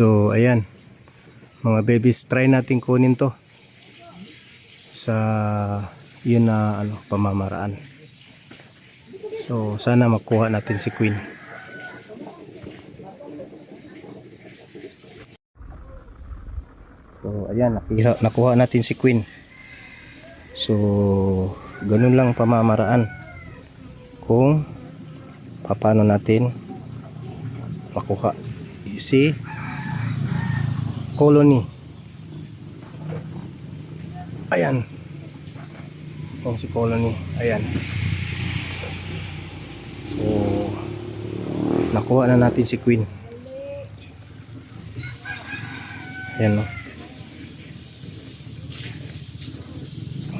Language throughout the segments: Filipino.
So, ayan. Mga babies, try natin kunin to sa yun na ano, pamamaraan. So, sana makuha natin si Queen. So, ayan, nakuha, nakuha natin si Queen. So, ganun lang pamamaraan. Kung paano natin makuha si colony. Ayan. Yan si colony. Ayan. So, nakuha na natin si Queen. Ayan no.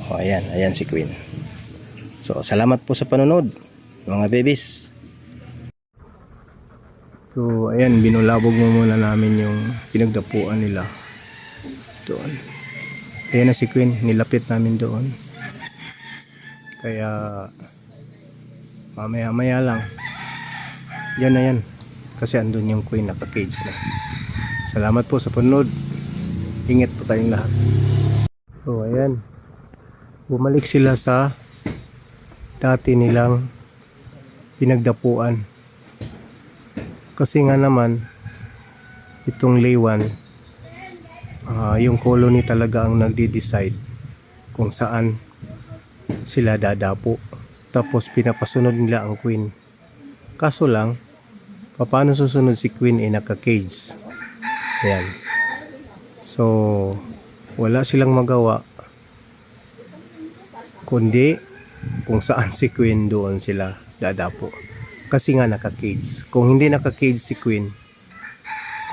Oh, ayan, ayan si Queen. So, salamat po sa panonood, mga babies. So, ayan, binulabog mo muna namin yung pinagdapuan nila doon. Ayan na si Queen, nilapit namin doon. Kaya, mamaya-maya lang. Yan na yan. Kasi andun yung Queen, naka-cage na. Salamat po sa panonood. Ingat po tayong lahat. So, ayan. Bumalik sila sa dati nilang pinagdapuan. Kasi nga naman, itong laywan, ah, yung colony talaga ang nagde-decide kung saan sila dadapo. Tapos pinapasunod nila ang queen. Kaso lang, paano susunod si queen ay naka-cage? Ayan. So, wala silang magawa kundi kung saan si Queen doon sila dadapo. Kasi nga naka-cage. Kung hindi naka-cage si Queen,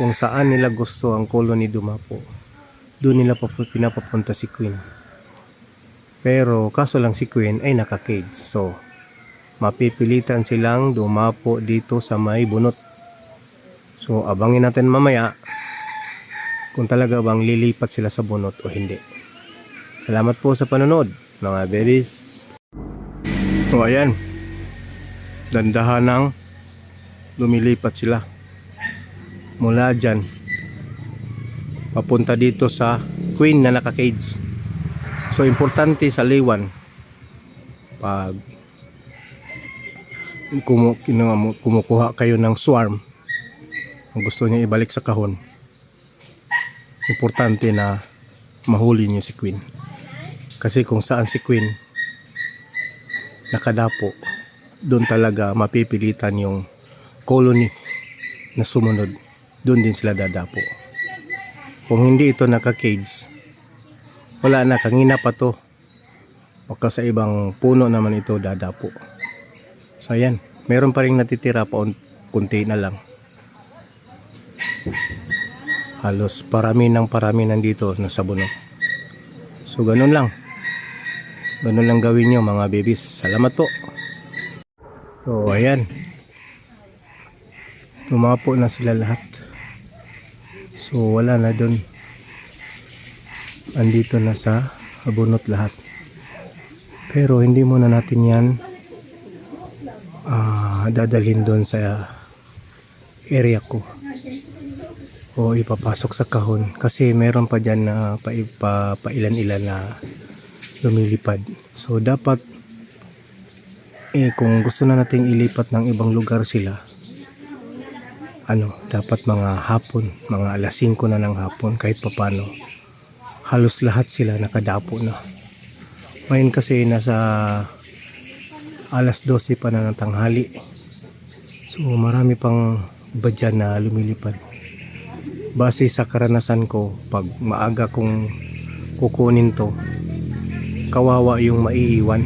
kung saan nila gusto ang colony dumapo, doon nila papu- pinapapunta si Queen. Pero kaso lang si Queen ay naka-cage. So, mapipilitan silang dumapo dito sa may bunot. So, abangin natin mamaya kung talaga bang lilipat sila sa bunot o hindi. Salamat po sa panonood, mga babies. O ayan, dandahan ng lumilipat sila. Mula dyan, papunta dito sa queen na naka-cage. So, importante sa liwan, pag kumu, kumukuha kayo ng swarm, ang gusto niya ibalik sa kahon, importante na mahuli niyo si queen. Kasi kung saan si Queen nakadapo, doon talaga mapipilitan yung colony na sumunod. Doon din sila dadapo. Kung hindi ito naka-cage, wala na, kangina pa to. Baka sa ibang puno naman ito dadapo. So ayan, meron pa rin natitira pa, kunti na lang. Halos parami ng parami nandito nasa bunot. So ganun lang. Ganun lang gawin nyo mga babies. Salamat po. So ayan. Tumapo na sila lahat. So wala na doon. Andito na sa abunot lahat. Pero hindi muna natin yan ah, dadalhin doon sa area ko o ipapasok sa kahon kasi meron pa dyan na pa, pa, pailan-ilan na lumilipad. So dapat eh kung gusto na nating ilipat ng ibang lugar sila ano, dapat mga hapon, mga alas 5 na ng hapon kahit papano. Halos lahat sila nakadapo na. Ngayon kasi nasa alas 12 pa na ng tanghali. So marami pang iba dyan na lumilipad base sa karanasan ko pag maaga kong kukunin to kawawa yung maiiwan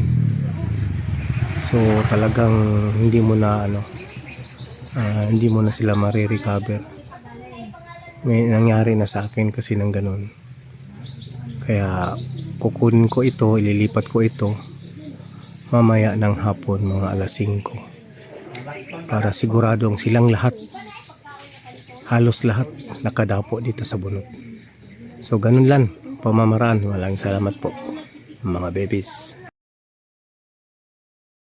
so talagang hindi mo na ano ah, hindi mo na sila marirecover may nangyari na sa akin kasi ng ganun kaya kukunin ko ito ililipat ko ito mamaya ng hapon mga alas 5 para siguradong silang lahat halos lahat nakadapo dito sa bunot. So ganun lang, pamamaraan. Walang salamat po mga babies.